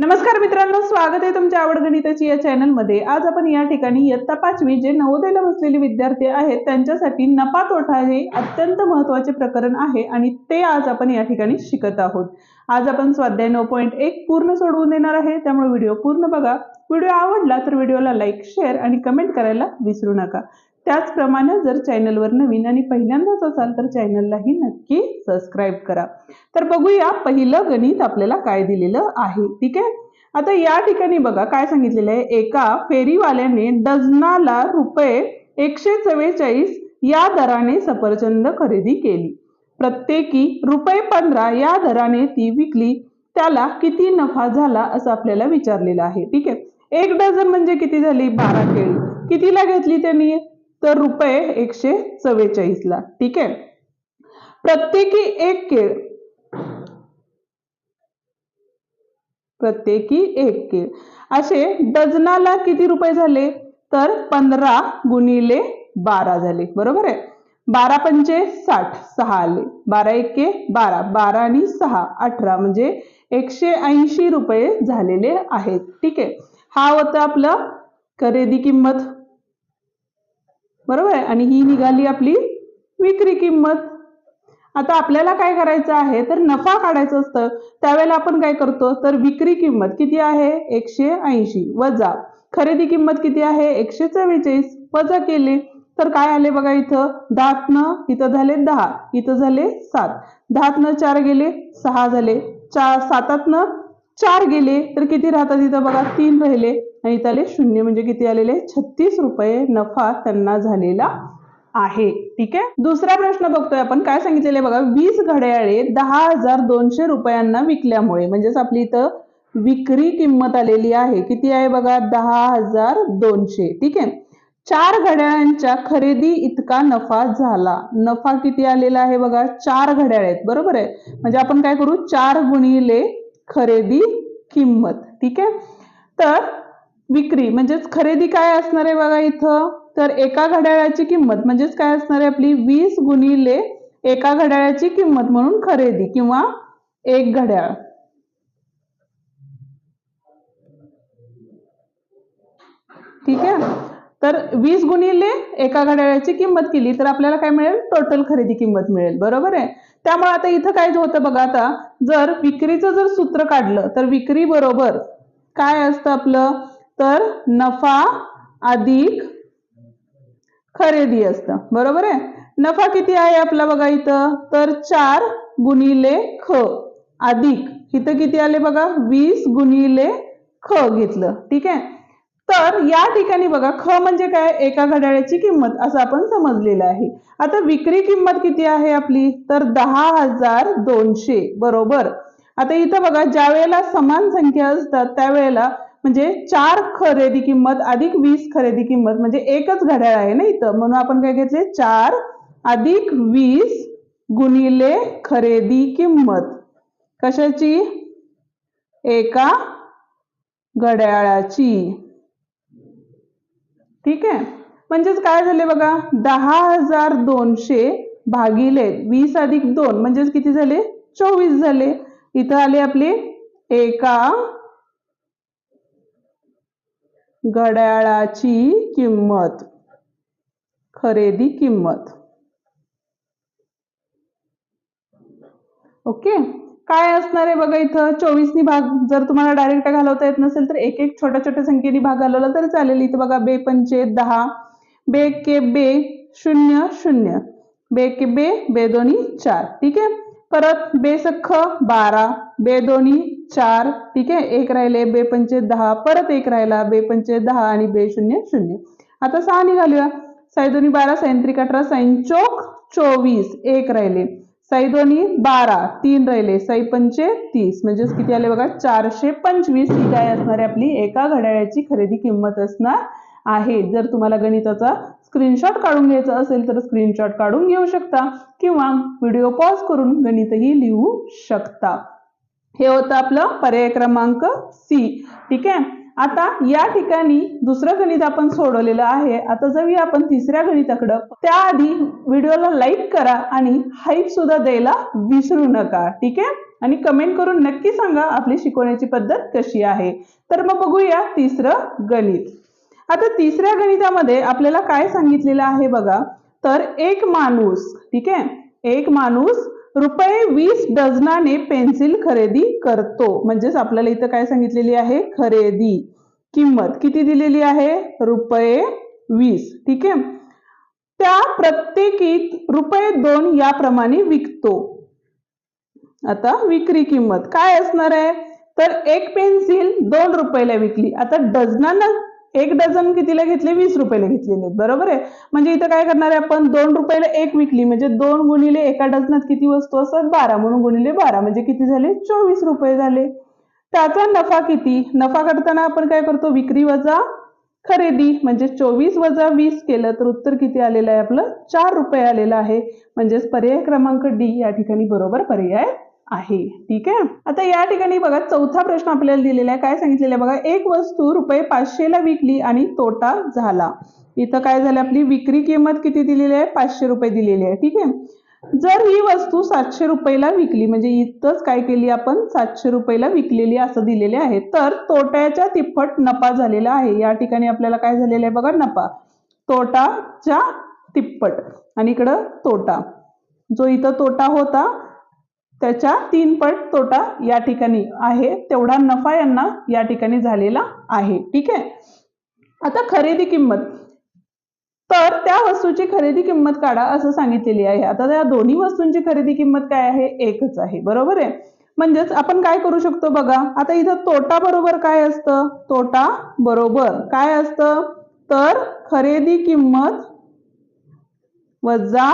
नमस्कार मित्रांनो स्वागत आहे तुमच्या आवड गणिताची या चॅनलमध्ये आज आपण या ठिकाणी इयत्ता पाचवी जे नवोदयला बसलेले विद्यार्थी आहेत त्यांच्यासाठी नफा तोटा हे अत्यंत महत्त्वाचे प्रकरण आहे आणि ते आज आपण या ठिकाणी शिकत आहोत. आज आपण स्वाध्याय नऊ पॉईंट एक पूर्ण सोडवून देणार आहे त्यामुळे व्हिडिओ पूर्ण बघा. व्हिडिओ आवडला तर व्हिडिओला लाईक शेअर आणि कमेंट करायला विसरू नका. त्याचप्रमाणे जर चॅनलवर नवीन आणि पहिल्यांदाच असाल तर चॅनललाही नक्की सबस्क्राईब करा. तर बघूया पहिलं गणित आपल्याला काय दिलेलं आहे. ठीक आहे? आता या ठिकाणी बघा काय सांगितलेलं आहे. एका फेरीवाल्याने डझनाला रुपये एकशे चव्वेचाळीस या दराने सफरचंद खरेदी केली. प्रत्येकी रुपये पंधरा या दराने ती विकली. त्याला किती नफा झाला असं आपल्याला विचारलेलं आहे. ठीक आहे? एक डझन म्हणजे किती झाली? बारा केळी. कितीला घेतली त्यांनी? तर रुपये एकशे चव्वेचाळीस ला. ठीक आहे? प्रत्येकी एक केळ. प्रत्येकी एक केळ. असे डझनाला किती रुपये झाले? तर पंधरा गुणिले बारा झाले. बरोबर आहे? बारा पंचे साठ सहा आले. बारा एके बारा. बारा आणि सहा अठरा. म्हणजे एकशे ऐंशी रुपये झालेले आहेत. ठीक आहे? हा होता आपलं खरेदी किंमत. बरोबर आहे? आणि ही निघाली आपली विक्री किंमत. आता आपल्याला काय करायचं आहे? तर नफा काढायचं असतं. त्यावेळेला आपण काय करतो? तर विक्री किंमत किती आहे? एकशे ऐंशी. वजा. खरेदी किंमत किती आहे? एकशे चव्वेचाळीस. वजा केले. तर काय आले बघा इथं? दहातन इथं झाले दहा. इथं झाले सात. दहातनं चार गेले सहा झाले. चार सातातनं चार गेले तर किती राहतात इथं बघा? तीन राहिले आणि इथं आले शून्य म्हणजे किती आलेले? छत्तीस रुपये नफा त्यांना झालेला आहे. ठीक आहे? दुसरा प्रश्न बघतोय आपण. काय सांगितलेले बघा? वीस घड्याळे दहा हजार दोनशे रुपयांना विकल्यामुळे म्हणजेच आपली इथं विक्री किंमत आलेली आहे. किती आहे बघा? दहा हजार दोनशे. ठीक आहे? चार घड्याळांच्या खरेदी इतका नफा झाला. नफा किती आलेला आहे बघा? चार घड्याळ आहेत बरोबर आहे? म्हणजे आपण काय करू? चार गुणिले खरेदी किंमत ठीक आहे? तर विक्री म्हणजेच खरेदी काय असणार आहे बघा इथं? तर एका घड्याळाची किंमत म्हणजेच काय असणार आहे आपली? वीस गुणिले एका घड्याळाची किंमत म्हणून खरेदी किंवा एक घड्याळ. ठीक आहे? तर वीस गुणिले एका घड्याळाची किंमत केली तर आपल्याला काय मिळेल? टोटल खरेदी किंमत मिळेल. बरोबर आहे? त्यामुळे आता इथं काय होतं बघा आता जर विक्रीचं जर सूत्र काढलं तर विक्री बरोबर काय असतं आपलं? तर नफा अधिक खरेदी असतं. बरोबर आहे? नफा किती आहे आपला बघा इथं? तर चार गुणिले ख अधिक. इथं किती आले बघा? वीस गुणिले ख घेतलं. ठीक आहे? तर या ठिकाणी बघा ख म्हणजे काय? एका घड्याळाची किंमत असं आपण समजलेलं आहे. आता विक्री किंमत किती आहे आपली? तर दहा हजार दोनशे बरोबर? आता इथं बघा ज्या वेळेला समान संख्या असतात त्यावेळेला म्हणजे चार खरेदी किंमत अधिक वीस खरेदी किंमत म्हणजे एकच घड्याळ आहे ना इथं? म्हणून आपण काय घेतले? चार अधिक वीस गुणिले खरेदी किंमत. कशाची? एका घड्याळाची. ठीक आहे? म्हणजेच काय झाले बघा? दहा हजार दोनशे भागिले वीस अधिक दोन म्हणजेच किती झाले? चोवीस झाले. इथं आले आपले एका घड्याळाची किंमत. खरेदी किंमत. ओके? काय असणार आहे बघा इथं? चोवीसनी भाग जर तुम्हाला डायरेक्ट घालवता येत नसेल तर एक एक छोट्या छोट्या संख्येने भाग घालवला तर चालेल. इथं बघा बे पंचे दहा बे के बे शून्य शून्य. बे के बे बे दोन्ही चार. ठीक आहे? परत बे सख्ख बारा. बे दोन्ही चार. ठीक आहे? एक राहिले बे पंचे दहा. परत एक राहिला बे पंचे दहा आणि बे शून्य शून्य. आता सहा निघालूया साई दोन्ही बारा सायंत्रिक अठरा साईन चोक चोवीस. एक राहिले. सई दोन्ही बारा तीन राहिले. सई पंचे तीस. म्हणजेच किती आले बघा? चारशे पंचवीस. ही काय असणार आहे आपली एका घड्याळाची खरेदी किंमत असणार आहे. जर तुम्हाला गणिताचा स्क्रीनशॉट काढून घ्यायचा असेल तर स्क्रीनशॉट काढून घेऊ शकता. किंवा व्हिडिओ पॉज करून गणितही लिहू शकता. हे होतं आपलं पर्याय क्रमांक सी. ठीक आहे? आता या ठिकाणी दुसरं गणित आपण सोडवलेलं आहे. आता जाऊया आपण तिसऱ्या गणिताकडं. त्याआधी व्हिडिओला लाईक करा आणि हाईप सुद्धा द्यायला विसरू नका. ठीक आहे? आणि कमेंट करून नक्की सांगा आपली शिकवण्याची पद्धत कशी आहे. तर मग बघूया तिसरं गणित. आता तिसऱ्या गणितामध्ये आपल्याला काय सांगितलेलं आहे बघा. तर एक माणूस ठीक आहे? एक माणूस रुपये वीस डझनाने पेन्सिल खरेदी करतो. म्हणजेच आपल्याला इथं काय सांगितलेली आहे? खरेदी. किंमत किती दिलेली आहे? रुपये वीस. ठीक आहे? त्या प्रत्येकीत रुपये दोन याप्रमाणे विकतो. आता विक्री किंमत. काय असणार आहे? तर एक पेन्सिल दोन रुपयाला विकली. आता डझनानं एक डझन कितीला घेतले? वीस रुपयाला घेतलेले बरोबर आहे? म्हणजे इथं काय करणार आहे आपण? दोन रुपयाला एक विकली. म्हणजे दोन गुणिले एका डझनात किती वस्तू असतात? बारा. म्हणून गुणिले बारा. म्हणजे किती झाले? चोवीस रुपये झाले. त्याचा नफा किती? नफा करताना आपण काय करतो? विक्री वजा खरेदी. म्हणजे चोवीस वजा वीस केलं तर उत्तर किती आलेलं आहे? आपलं चार रुपये आलेलं आहे. म्हणजेच पर्याय क्रमांक डी या ठिकाणी बरोबर पर्याय आहे. ठीक आहे? आता या ठिकाणी बघा चौथा प्रश्न आपल्याला दिलेला आहे. काय सांगितलेलं आहे बघा? एक वस्तू रुपये पाचशेला विकली आणि तोटा झाला. इथं काय झालं? आपली विक्री किंमत किती दिलेली आहे? पाचशे रुपये दिलेली आहे. ठीक आहे? जर ही वस्तू सातशे रुपयाला विकली म्हणजे इथंच काय केली आपण? सातशे रुपयाला विकलेली असं दिलेले आहे. तर तोट्याच्या तिप्पट नफा झालेला आहे. या ठिकाणी आपल्याला काय झालेलं आहे बघा? नफा. तोटाच्या तिप्पट. आणि इकडं तोटा. जो इथं तोटा होता त्याच्या तीन पट तोटा या ठिकाणी आहे. तेवढा नफा यांना या ठिकाणी झालेला आहे. ठीक आहे? आता खरेदी किंमत. तर त्या वस्तूची खरेदी किंमत काढा असं सांगितलेली आहे. आता त्या दोन्ही वस्तूंची खरेदी किंमत काय आहे? एकच आहे. बरोबर आहे? म्हणजेच आपण काय करू शकतो बघा. आता इथं तोटा बरोबर काय असतं? तोटा बरोबर. काय असतं? तर खरेदी किंमत वजा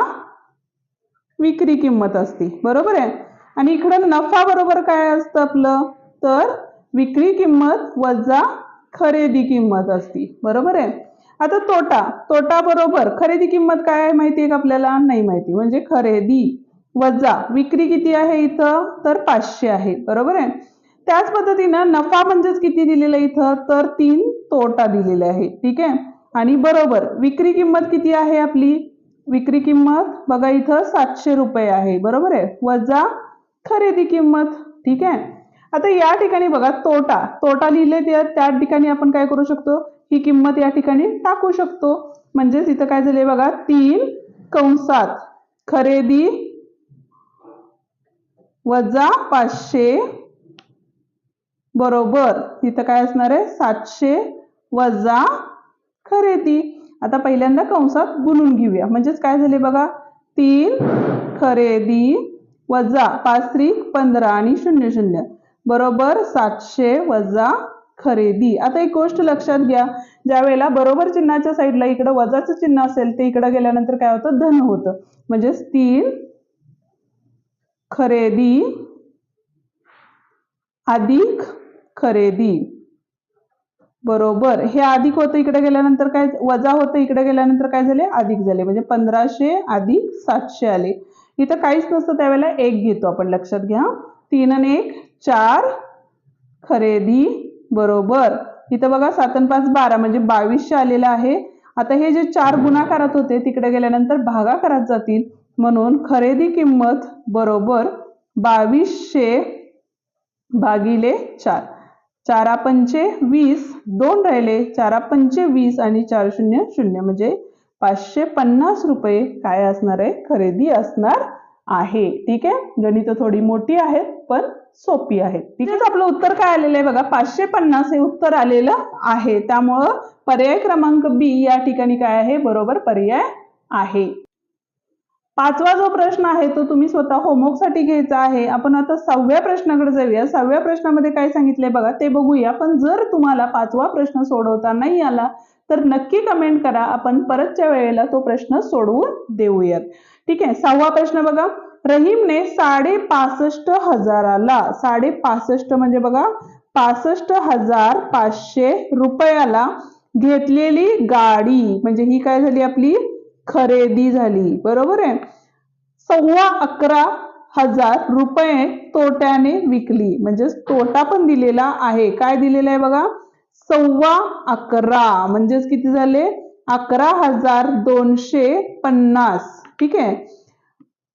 विक्री किंमत असते. बरोबर आहे? आणि इकडं नफा बरोबर काय असतं आपलं? तर विक्री किंमत वजा खरेदी किंमत असते. बरोबर आहे? आता तोटा. तोटा बरोबर खरेदी किंमत काय आहे माहिती आहे का आपल्याला? नाही माहिती. म्हणजे खरेदी वजा विक्री किती आहे इथं? तर पाचशे आहे. बरोबर आहे? त्याच पद्धतीनं नफा म्हणजेच किती दिलेला इथं? तर तीन तोटा दिलेला आहे ठीक आहे? आणि बरोबर विक्री किंमत किती आहे आपली? विक्री किंमत बघा इथं सातशे रुपये आहे. बरोबर आहे? वजा खरेदी किंमत ठीक आहे? आता या ठिकाणी बघा तोटा. तोटा लिहिले त्या त्या ठिकाणी आपण काय करू शकतो? ही किंमत या ठिकाणी टाकू शकतो. म्हणजेच इथं काय झाले बघा तीन कंसात खरेदी वजा पाचशे बरोबर. इथं काय असणार आहे? सातशे वजा खरेदी. आता पहिल्यांदा कंसात गुणून घेऊया. म्हणजेच काय झाले बघा तीन खरेदी वजा पाच त्रिक पंधरा आणि शून्य शून्य. बरोबर सातशे वजा खरेदी. आता एक गोष्ट लक्षात घ्या ज्या वेळेला बरोबर चिन्हाच्या साईडला इकडं वजाचं चिन्ह असेल ते इकडं गेल्यानंतर काय होतं? धन होतं. म्हणजेच तीन खरेदी अधिक खरेदी. बरोबर. हे अधिक होतं इकडे गेल्यानंतर काय? वजा होतं इकडे गेल्यानंतर काय झाले? अधिक झाले. म्हणजे पंधराशे अधिक सातशे आले. इथं काहीच नसतं त्यावेळेला एक घेतो. आपण लक्षात घ्या. तीन आणि एक चार खरेदी बरोबर. इथं बघा सात आणि पाच बारा म्हणजे बावीसशे आलेलं आहे. आता हे जे चार गुणाकारात होते तिकडे गेल्यानंतर भागाकारात जातील. म्हणून खरेदी किंमत बरोबर बावीसशे भागिले चार. चारा पंचे वीस दोन राहिले. चारा पंचे वीस आणि चार शून्य शून्य. म्हणजे पाचशे पन्नास रुपये काय असणार आहे? खरेदी असणार आहे. ठीक आहे? गणित थोडी मोठी आहेत पण सोपी आहेत. ठीक आहे? आपलं उत्तर काय आलेलं आहे बघा? पाचशे पन्नास हे उत्तर आलेलं आहे. त्यामुळं पर्याय क्रमांक बी या ठिकाणी काय आहे? बरोबर पर्याय आहे. पाचवा जो प्रश्न आहे तो तुम्ही स्वतः होमवर्कसाठी घ्यायचा आहे. आपण आता सहाव्या प्रश्नाकडे जाऊया. सहाव्या प्रश्नामध्ये काय सांगितलंय बघा? ते बघूया. पण जर तुम्हाला पाचवा प्रश्न सोडवता नाही आला तर नक्की कमेंट करा. आपण परतच्या वेळेला तो प्रश्न सोडवून देऊयात. ठीक आहे सहावा प्रश्न बघा. रहीमने साडे पासष्ट हजाराला साडे पासष्ट म्हणजे बघा पासष्ट हजार पाचशे रुपयाला घेतलेली गाडी म्हणजे ही काय झाली आपली? खरेदी झाली. बरोबर आहे? सव्वा अकरा हजार रुपये तोट्याने विकली. म्हणजेच तोटा पण दिलेला आहे. काय दिलेला आहे बघा? सव्वा अकरा. म्हणजेच किती झाले? अकरा हजार दोनशे पन्नास. ठीक आहे?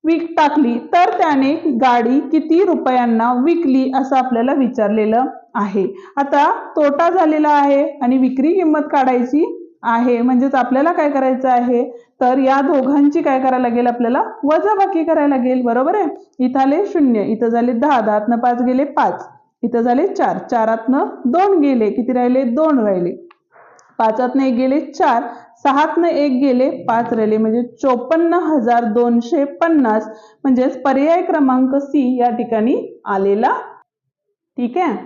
विक टाकली. तर त्याने गाडी किती रुपयांना विकली असं आपल्याला विचारलेलं आहे. आता तोटा झालेला आहे आणि विक्री किंमत काढायची आहे. म्हणजेच आपल्याला काय करायचं आहे? तर या दोघांची काय करायला लागेल? आपल्याला वजाबाकी करायला लागेल. बरोबर आहे? इथं आले शून्य. इथं झाले दहा. दहातनं पाच गेले पाच. इथं झाले चार. चारातनं दोन गेले. किती राहिले? दोन राहिले. पाचातनं एक गेले चार. सहातनं एक गेले पाच राहिले. म्हणजे चोपन्न हजार दोनशे पन्नास. म्हणजेच पर्याय क्रमांक सी या ठिकाणी आलेला. ठीक आहे?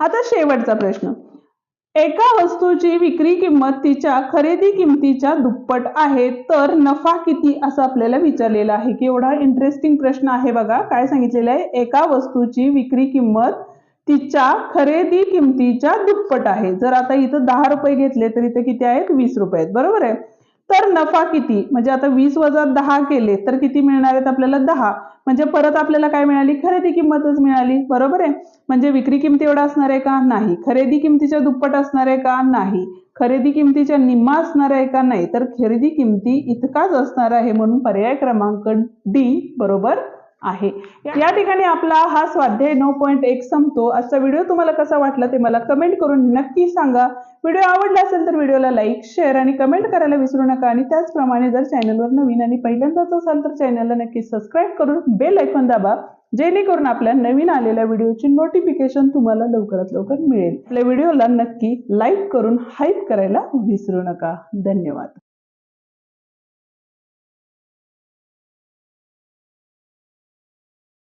आता शेवटचा प्रश्न. एका वस्तूची विक्री किंमत तिच्या खरेदी किमतीच्या दुप्पट आहे तर नफा किती असं आपल्याला विचारलेलं आहे की एवढा इंटरेस्टिंग प्रश्न आहे बघा. काय सांगितलेलं आहे? एका वस्तूची विक्री किंमत तिच्या खरेदी किमतीच्या दुप्पट आहे. जर आता इथं दहा रुपये घेतले तर इथे किती आहेत? वीस रुपये आहेत. बरोबर आहे? तर नफा किती? म्हणजे आता वीस वजा दहा केले तर किती मिळणार आहेत आपल्याला दहा? म्हणजे परत आपल्याला काय मिळाली? खरेदी किंमतच मिळाली. बरोबर आहे? म्हणजे विक्री किमती एवढा असणार आहे का? नाही. खरेदी किमतीच्या दुप्पट असणार आहे का? नाही. खरेदी किमतीच्या निम्मा असणार आहे का? नाही. तर खरेदी किमती इतकाच असणार आहे म्हणून पर्याय क्रमांक डी बरोबर? आहे. या ठिकाणी आपला हा स्वाध्याय नऊ पॉईंट एक संपतो. आजचा व्हिडिओ तुम्हाला कसा वाटला ते मला कमेंट करून नक्की सांगा. व्हिडिओ आवडला असेल तर व्हिडिओला लाईक शेअर आणि कमेंट करायला विसरू नका. आणि त्याचप्रमाणे जर चॅनलवर नवीन आणि पहिल्यांदाच असाल तर चॅनलला नक्की सबस्क्राईब करून बेल ऐकून दाबा. जेणेकरून आपल्या नवीन आलेल्या व्हिडिओची नोटिफिकेशन तुम्हाला लवकरात लवकर मिळेल. आपल्या व्हिडिओला नक्की लाईक करून हाईप करायला विसरू नका. धन्यवाद.